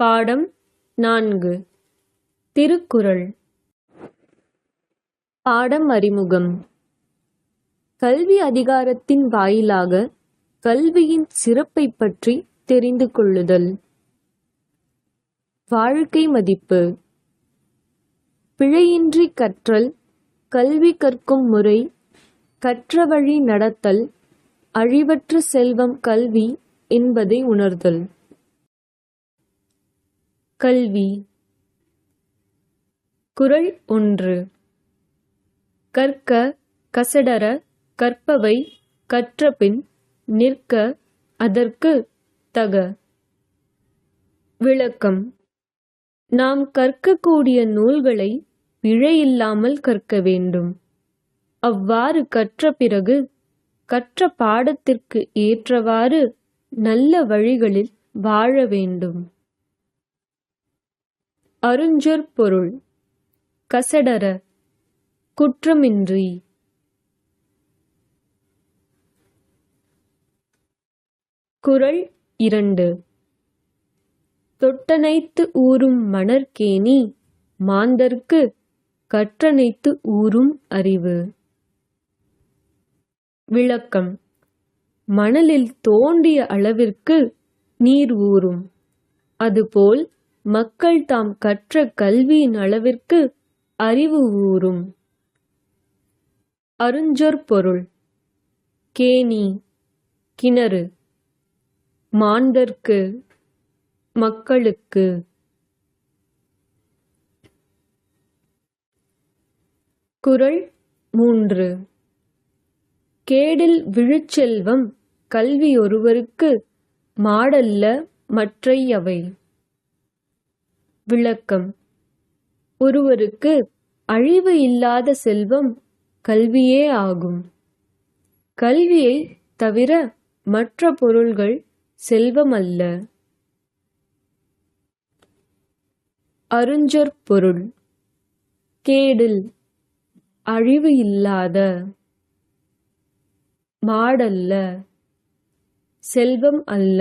பாடம் நான்கு. திருக்குறள். பாடம் அறிமுகம். கல்வி அதிகாரத்தின் வாயிலாக கல்வியின் சிறப்பைப் பற்றி தெரிந்து கொள்ளுதல். வாழ்க்கை மதிப்பு. பிழையின்றி கற்றல் கல்வி கற்கும் முறை கற்ற வழி நடத்தல் அழிவற்ற செல்வம் கல்வி என்பதை உணர்தல். கல்வி. குறள் ஒன்று. கற்க கசடர கற்பவை கற்றபின் நிற்க அதற்கு தக. விளக்கம். நாம் கற்கக்கூடிய நூல்களை பிழையில்லாமல் கற்க வேண்டும். அவ்வாறு கற்ற பிறகு கற்ற பாடத்திற்கு ஏற்றவாறு நல்ல வழிகளில் வாழ வேண்டும். அருஞ்சொற் பொருள். கசடர குற்றமின்றி. குரல் இரண்டு. தொட்டனைத்து ஊறும் மணற்கேணி மாந்தர்க்கு கற்றனைத்து ஊறும் அறிவு. விளக்கம். மணலில் தோண்டிய அளவிற்கு நீர் ஊறும். அதுபோல் மக்கள் தாம் கற்ற கல்வியின் அளவிற்கு அறிவு ஊறும். அருஞ்சொற்பொருள். கேணி. கிணறு. மாந்தர்க்கு மக்களுக்கு. குறள் மூன்று. கேடில் விழுச்செல்வம் கல்வி ஒருவருக்கு மாடல்ல மற்றையவை. விளக்கம். ஒருவருக்கு அழிவு இல்லாத செல்வம் கல்வியே ஆகும். கல்வியை தவிர மற்ற பொருள்கள் செல்வம் அல்ல. அருஞ்சொற் பொருள். கேடில் அழிவு இல்லாத. மாடல்ல. செல்வம் அல்ல.